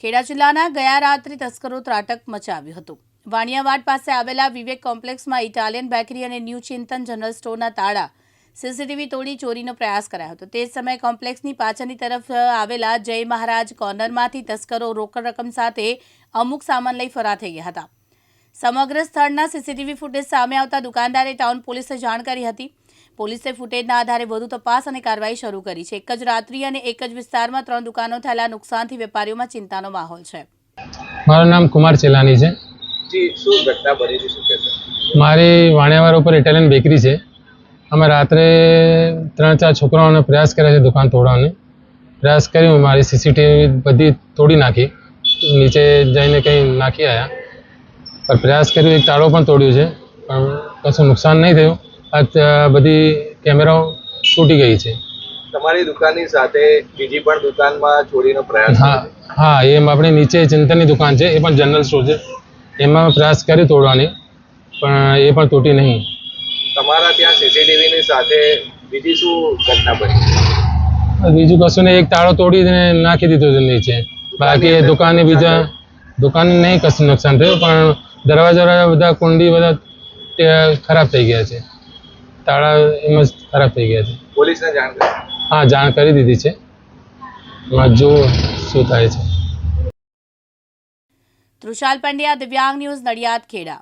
ખેડા જિલ્લાના ગયા રાત્રે તસ્કરો ત્રાટક મચાવ્યું હતું. વાણિયાવાડ પાસે આવેલા વિવેક કોમ્પ્લેક્સમાં ઇટાલિયન બેકરી અને ન્યૂ ચિંતન જનરલ સ્ટોરના તાળા સીસીટીવી તોડી ચોરીનો પ્રયાસ કરાયો હતો. તે સમયે કોમ્પ્લેક્સની પાછળની તરફ આવેલા જય મહારાજ કોર્નરમાંથી તસ્કરો રોકડ રકમ સાથે અમુક સામાન લઈ ફરાર થઈ ગયા હતા. સમગ્ર સ્થળના સીસીટીવી ફૂટેજ સામે આવતા દુકાનદારે ટાઉન પોલીસને જાણ કરી હતી. પોલીસે ફૂટેજના આધારે વધુ તપાસ અને કાર્યવાહી શરૂ કરી છે. એક જ રાત્રિ અને એક જ વિસ્તારમાં ત્રણ દુકાનો થયેલા નુકસાનથી વેપારીઓમાં ચિંતાનો માહોલ છે. મારું નામ કુમાર ચેલાની છે. મારી વાણિયાવાર ઉપર ઇટાલિયન બેકરી છે. અમે રાત્રે ત્રણ ચાર છોકરાઓને પ્રયાસ કર્યા છે દુકાન તોડવાનો. પ્રયાસ કર્યું મારી સીસીટીવી બધી તોડી નાખી. નીચે જઈને કંઈ નાખી આવ્યા પણ પ્રયાસ કર્યો એક તાળો પણ તોડ્યો છે. પણ કશું નુકસાન નહીં થયું. આ બધી કેમેરાઓ તૂટી ગઈ છે. તમારી દુકાનની સાથે બીજી પણ દુકાનમાં ચોરીનો પ્રયાસ હા હા એમ આપણે નીચે ચિંતનની દુકાન છે એ પણ જનરલ સ્ટોર છે. એમાં પ્રયાસ કરી તોડવાની પણ એ પણ તૂટી નહીં. તમારા ત્યાં સીસીટીવીની સાથે બીજી શું ઘટના બની? બીજું કશું ને એક તાળો તોડીને નાખી દીધો છે નીચે. બાકી દુકાને બીજા દુકાને નહીં કશું નુકસાન થયું પણ દરવાજા બધા કુંડી બધા ખરાબ થઈ ગયા છે. તાળા એમ જ ખરાબ થઈ ગયા છે. પોલીસને જાણ કરી? હા જાણ કરી દીધી છે. એમાં જો શું થાય છે. તૃષાલ પંડ્યા દિવ્યાંગ ન્યૂઝ નડિયાદ ખેડા.